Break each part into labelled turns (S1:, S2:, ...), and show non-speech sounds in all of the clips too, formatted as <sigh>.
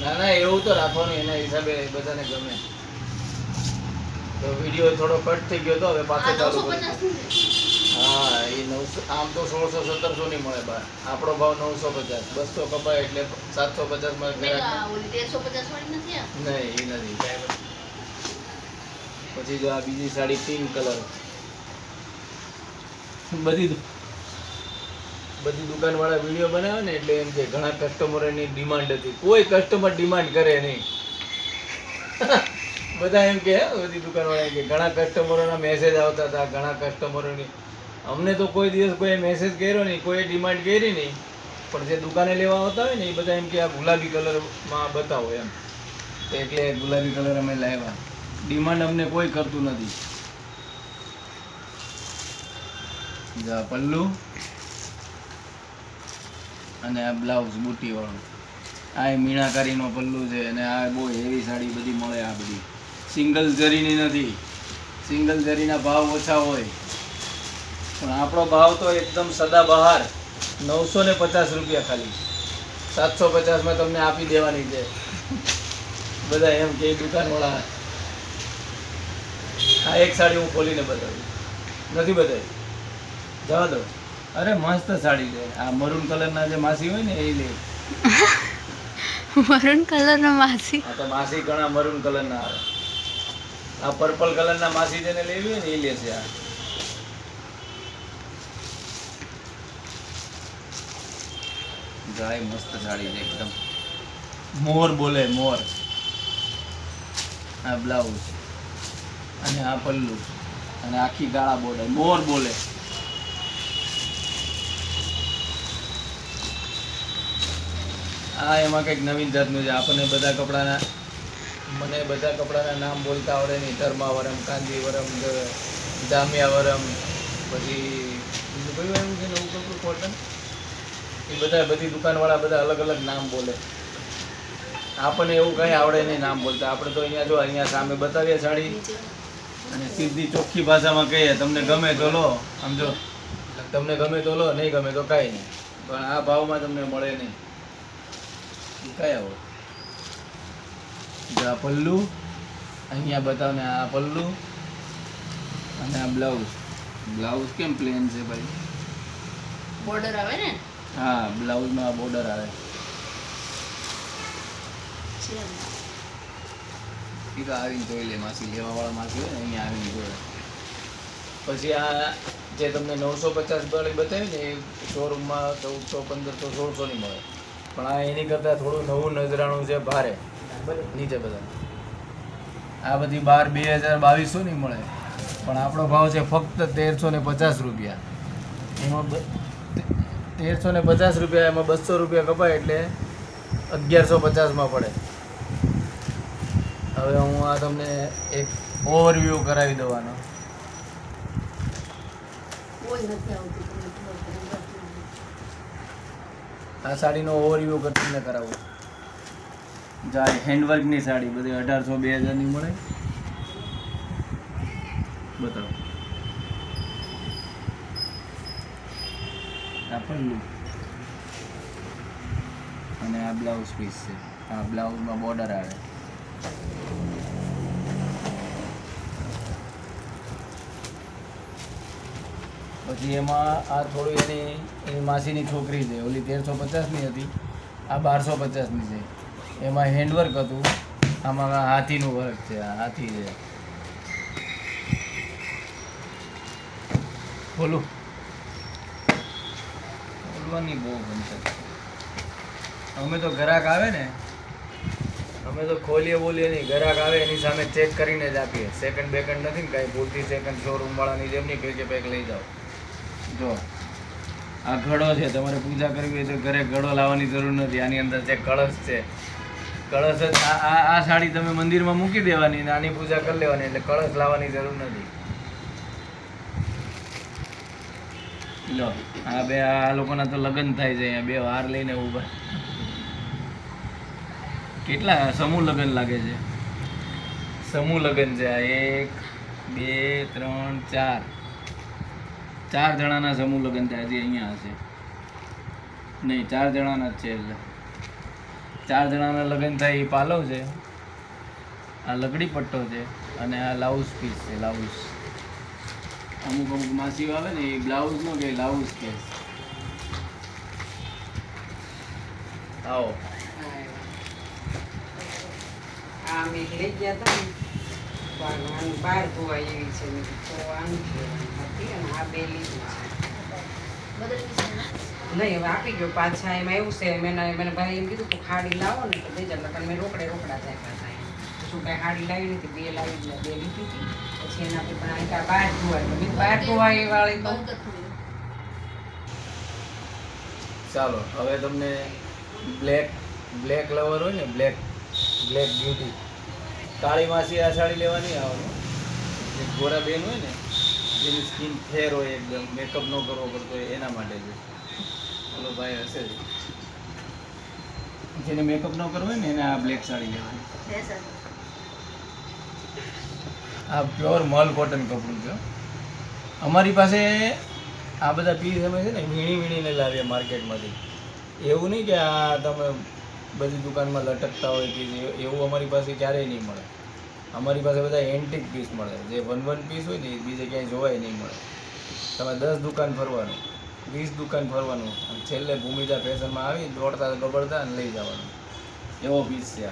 S1: ના ના, એવું તો રાખવાનું એના હિસાબે બધાને ગમે. તો વીડિયો થોડો કટ થઈ ગયો તો હવે પાછો ચાલુ
S2: 950
S1: કરી
S2: નું છે.
S1: હા એ નવસો આમ તો સોળસો સત્તરસો ની મળે બાર આપણો ભાવ નવસો પચાસ બસો કપાય એટલે સાતસો પચાસમાં મેં
S2: આ ઓલી 1350 વાળી નથી
S1: નહીં એ નથી. પછી જો આ બીજી સાડી પિંક કલર. બધી બધી દુકાનવાળા વીડિયો બનાવે ને એટલે એમ કે ઘણા કસ્ટમરોની ડિમાન્ડ હતી. કોઈ કસ્ટમર ડિમાન્ડ કરે નહીં. <laughs> બધા એમ કે બધી દુકાનવાળા કે, ઘણા કસ્ટમરોના મેસેજ આવતા હતા, ઘણા કસ્ટમરોની અમને તો કોઈ દિવસ કોઈ મેસેજ કર્યો નહીં, કોઈ ડિમાન્ડ કરી નહીં. પણ જે દુકાને લેવા આવતા હોય ને, એ બધા એમ કે, આ ગુલાબી કલરમાં બતાવો એમ. એટલે ગુલાબી કલર અમે લાવ્યા. ડિમાન્ડ અમને કોઈ કરતું નથી. પલ્લુ. અને આ બ્લાઉઝ બુટી આ મીણાકારીનો પલ્લુ છે અને આ બહુ હેવી સાડી બધી મળે આ બધી. સિંગલ જરીની નથી. સિંગલ જરીના ભાવ ઓછા હોય. પણ આપણો ભાવ તો એકદમ સદાબહાર નવસો ને પચાસ રૂપિયા ખાલી. સાતસો પચાસમાં તમને આપી દેવાની છે. બધા એમ કે દુકાનવાળા, આ એક સાડી હું ખોલીને બતાવી. નથી બતાવી. જવા દો. અરે મસ્ત સાડી લે. આ મરૂન કલરના જે માસી હોય ને એ લે.
S3: મરૂન કલરનો માસી?
S1: આ તો માસી ઘણા મરૂન કલરના આવે. આ પર્પલ કલરના માસી જેને લેવી હોય ને એ લે છે આ. ગાય મસ્ત સાડી છે એકદમ. મોર બોલે મોર. આ બ્લાઉઝ અને આ પલ્લુ. અને આખી ગાળા બોલે મોર બોલે. આ એમાં કંઈક નવીન જાતનું છે. આપણને બધા કપડાના, મને બધા કપડાના નામ બોલતા આવડે નહીં. ધર્માવરમ કાંજીવરમ દ- જામિયાવરમ, પછી બીજું કયું એમ છે? નવું કપડું? કોટન એ બધા, બધી દુકાનવાળા બધા અલગ અલગ નામ બોલે. આપણને એવું કંઈ આવડે નહીં નામ બોલતા. આપણે તો અહીંયા જો, અહીંયા સામે બતાવીએ સાડી. અને સીધી ચોખ્ખી ભાષામાં કહીએ, તમને ગમે તો લો. સમજો તમને ગમે તો લો, નહીં ગમે તો કાંઈ નહીં. પણ આ ભાવમાં તમને મળે નહીં. કયા હોય? આ પલ્લુ અહીંયા બતાવ ને આ પલ્લુ અને આ બ્લાઉઝ. બ્લાઉઝ કેમ પ્લેન છે ભાઈ?
S2: બોર્ડર આવે ને?
S1: હા બ્લાઉઝમાં બોર્ડર આવે. એ તો આવીને જોઈ લે માસી લેવાવાળા માસી હોય ને અહીંયા આવીને જોવે. પછી આ જે તમને નવસો પચાસ વાળી બતાવી ને એ શોરૂમમાં ચૌદસો પંદરસો સોળસોની મળે. પણ આ એની કરતાં થોડું નવું નજરાણું છે ભારે. નીચે બધા. આ બધી બાર બે હજાર બાવીસો ની મળે. પણ આપણો ભાવ છે ફક્ત તેરસો ને પચાસ રૂપિયા. એમાં તેરસો ને પચાસ રૂપિયા એમાં બસો રૂપિયા કપાય એટલે અગિયારસો પચાસમાં પડે. હવે હું આ તમને એક ઓવરવ્યૂ કરાવી દેવાનો.
S2: કોઈ નથી આવતું તમને ખબર પડે ગુજરાતમાં.
S1: આ સાડીનો ઓવરવ્યૂ કરીને કરાવું. જાય હેન્ડવર્કની સાડી, બધી અઢારસો, બે હજારની મળે. બતાવો. આ પણ અને આ બ્લાઉઝ પીસ છે. આ બ્લાઉઝમાં બોર્ડર આવે. પછી એમાં આ થોડી એની એની માસીની છોકરી છે, ઓલી તેરસો પચાસની હતી, આ બારસો પચાસની છે. એમાં હેન્ડવર્ક હતું, આમાં હાથીનું વર્ક છે, આ હાથી છે. ખોલું બોલવાની બહુ ગમશે અમે તો ગ્રાહક આવે ને, અમે તો ખોલીએ બોલીએ નહીં ગ્રાહક આવે એની સામે ચેક કરીને જ આપીએ. સેકન્ડ બેકન્ડ નથી ને કાંઈ, પૂરતી સેકન્ડ શોરૂમવાળાની જેમની જેમ નહીં કે પેક લઈ જાઓ. જો આ ઘડો છે, તમારે પૂજા કરવી હોય તો ઘરે ઘડો લાવવાની જરૂર નથી. આની અંદર જે કળશ છે, કળશ જ આ આ સાડી તમે મંદિરમાં મૂકી દેવાની ને આની પૂજા કરી લેવાની, એટલે કળશ લાવવાની જરૂર નથી. લો, આ બે, આ લોકોના તો લગ્ન થાય છે, અહીંયા બે વાર લઈને ઊભા. કેટલા સમૂહ લગ્ન લાગે છે? સમૂહ લગ્ન છે, આ એક, બે, ત્રણ, ચાર. ચાર જણાના સમૂહ લગ્ન થાય છે, અહીંયા હશે. નહીં, ચાર જણાના જ છે એટલે. ચાર જણાના લગ્ન થાય એ પાલવ છે. આ લગડી પટ્ટો છે અને આ લાઉઝ પીસ છે લાઉસ અમુક અમુક માસીઓ આવે ને, એ બ્લાઉઝ નો કે લાઉઝ કે. આવો.
S3: આ લઈ ગયા હતા બહાર ધોવાય એવી છે અને આ બે લીધું? નહીં, હવે આપી ગયો પાછા, એમાં એવું છે, મેં મને ભાઈ એમ કીધું તું ખાડી લાવો ને, તો દેજે નકર મેં રોકડે રોકડા જાય પાછા શું કાંઈ ખાડી લાવી નથી? બે લાવી દીધા બે લીધી હતી. પછી એનાથી પણ અહીં કાંઈ બહાર ધોવાય મેં બહાર ધોવાય વાળી તો.
S1: ચાલો, હવે તમને બ્લેક બ્લેક લવર હોય ને, બ્લેક બ્લેક બ્યુટી. કાળી માસી આ સાડી લેવા નહીં આવવાનું. જે ગોરા બેન હોય ને જેની સ્કિન ફેર હોય એકદમ મેકઅપ ન કરવો પડતો હોય એના માટે છે. ઓલો ભાઈ હશે જ. જેને મેકઅપ ન કરવો હોય ને એને આ બ્લેક સાડી લેવાની. આ પ્યોર મલ કોટન કપડું છે. અમારી પાસે આ બધા પીસ અમે છે ને વીણી વીણીને લાવીએ માર્કેટમાંથી એવું નહીં કે આ તમે બધી દુકાનમાં લટકતા હોય પીસ એવું અમારી પાસે ક્યારેય નહીં મળે. અમારી પાસે બધા એન્ટિક પીસ મળે. જે વન વન પીસ હોય ને, એ બીજે ક્યાંય જોવાય નહીં મળે. તમે દસ દુકાન ફરવાનું, વીસ દુકાન ફરવાનું, અને છેલ્લે ભૂમિકા ફેશનમાં આવી, દોડતા ગબડતા અને લઈ જવાનું. એવો પીસ છે આ.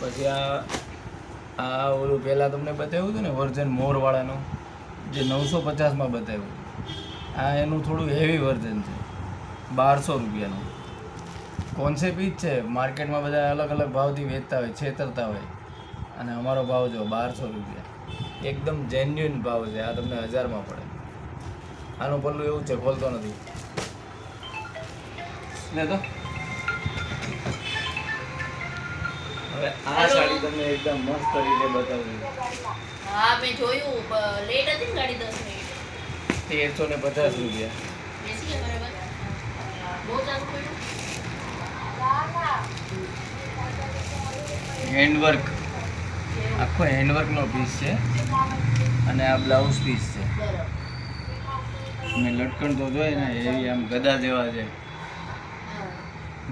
S1: પછી આ આ ઓલું પહેલાં તમને બતાવ્યું હતું ને, વર્જન મોરવાળાનું? જે નવસો પચાસમાં બતાવ્યું. આ એનું થોડું હેવી વર્ઝન છે. બારસો રૂપિયાનું. કોન્સેપ્ટ ઈ જ છે. માર્કેટમાં બધા અલગ અલગ ભાવથી વેચતા હોય, છેતરતા હોય. અને અમારો ભાવ જો બારસો રૂપિયા. એકદમ જેન્યુઇન ભાવ છે. આ તમને હજારમાં પડે. આનું પલ્લું એવું છે, ખોલતો નથી. લે તો. હવે આ સાડી તમને એકદમ મસ્ત રીતે બતાવું
S2: હા મેં જોયું લેટ હતી ને ગાડી દસ મિનિટ
S1: તેરસો ને પચાસ રૂપિયા.
S2: બેસી ગયા બરાબર? બહુ સારું પડ્યું
S1: હેન્ડવર્ક આખો હેન્ડવર્કનો પીસ છે અને આ બ્લાઉઝ પીસ છે. મેં લટકણ તો જોઈએ ને એવી આમ ગદા જેવા છે.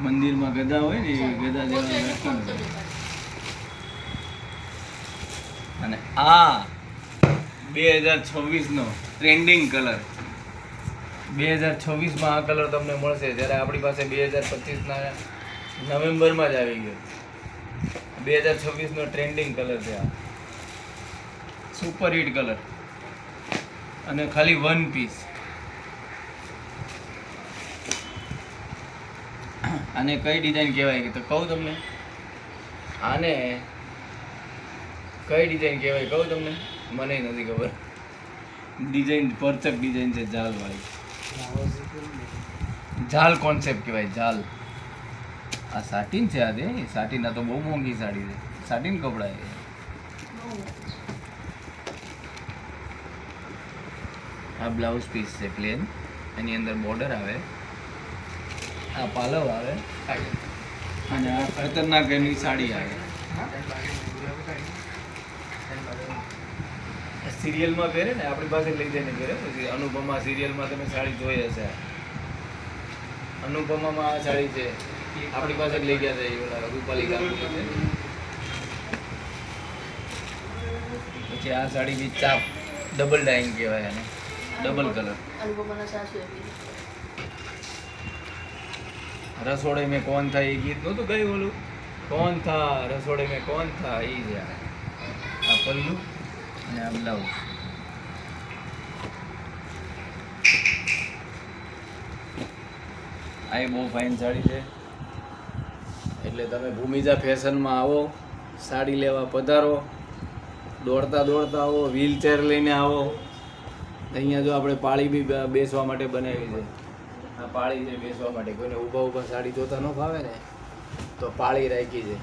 S1: મંદિરમાં ગદા હોય ને એ ગદા જેવા લટકણ અને આ બે હજાર છવ્વીસનો ટ્રેન્ડિંગ કલર બે હજાર છવ્વીસમાં આ કલર તમને મળશે. જ્યારે આપણી પાસે બે હજાર પચીસના નવેમ્બરમાં જ આવી ગયો. બે હજાર છવ્વીસનો ટ્રેન્ડિંગ કલર છે આ. સુપર હિટ કલર અને ખાલી વન પીસ આને કઈ ડિઝાઇન કહેવાય કે તો કહું તમને? આને કઈ ડિઝાઇન કહેવાય? કહું તમને? મને નથી ખબર. ડિઝાઇન પરચક ડિઝાઇન છે ઝાલવાળી વાળી. જાલ કોન્સેપ્ટ કહેવાય ઝાલ આ સાટીન છે આ દે સાટીન આ તો બહુ મોંઘી સાડી છે. સાટીન કપડાં છે. આ બ્લાઉઝ પીસ છે પ્લેન એની અંદર બોર્ડર આવે. આ પાલવ આવે. અને આ ખતરનાક એની સાડી આવે. સિરિયલમાં પહેરે ને આપણી પાસે લઈ જઈને પહેરે. પછી અનુપમા સિરિયલમાં તમે સાડી જોઈ હશે. અનુપમામાં આ સાડી છે. આપણી પાસે લઈ ગયા છે ઓલા રૂપાલી પછી આ સાડી બી ચાપ ડબલ ડાઈંગ કહેવાય એને. ડબલ કલર રસોડે મેં કોણ થા એ ગીત નહોતું ગયું ઓલું? કોણ થા રસોડે મેં કોણ થા એ છે આ પલ્લુ. અને આ બ્લાઉઝ આ બહુ ફાઇન સાડી છે. એટલે તમે ભૂમિજા ફેશનમાં આવો, સાડી લેવા પધારો, દોડતા દોડતા આવો વ્હીલચેર લઈને આવો. અહીંયા જો આપણે પાળી બી બેસવા માટે બનાવી છે. આ પાળી છે બેસવા માટે. કોઈને ઊભા ઊભા સાડી જોતા ન ફાવે ને, તો પાળી રાખી છે.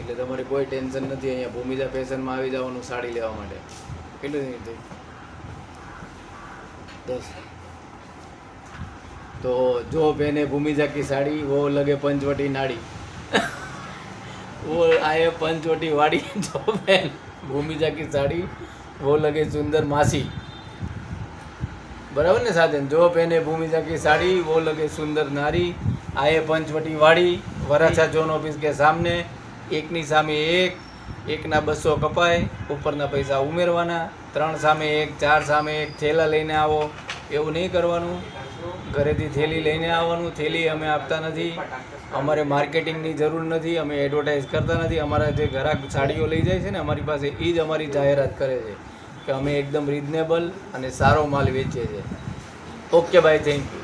S1: એટલે તમારે કોઈ ટેન્શન નથી અહીંયા ભૂમિજા ફેશનમાં આવી જવાનું સાડી લેવા માટે. કેટલી મિનિટ થઈ? દસ. તો જો બેને ભૂમિજા કી સાડી, વો લગે પંચવટી નાડી. વો આયે પંચવટી વાડી. જો બેન ભૂમિજા કી સાડી, વો લગે સુંદર માસી. બરાબર ને સાધન? જો પહેને ભૂમિજા કી સાડી, વો લગે સુંદર નારી, આયે પંચવટી વાડી, વરાછા જોન ઓફિસ કે સામને એકની સામે એક, એકના બસો કપાય, ઉપરના પૈસા ઉમેરવાના, ત્રણ સામે એક, ચાર સામે એક, થેલા લઈને આવો, એવું નહીં કરવાનું. ઘરેથી થેલી લઈને આવવાનું, થેલી અમે આપતા નથી. અમારે માર્કેટિંગની જરૂર નથી, અમે એડવર્ટાઇઝ કરતા નથી. અમારા જે ગ્રાહક સાડીઓ લઈ જાય છે ને, અમારી પાસે એ જ અમારી જાહેરાત કરે છે કે અમે એકદમ રિઝનેબલ અને સારો માલ વેચીએ છીએ ઓકે બાય થેન્ક યુ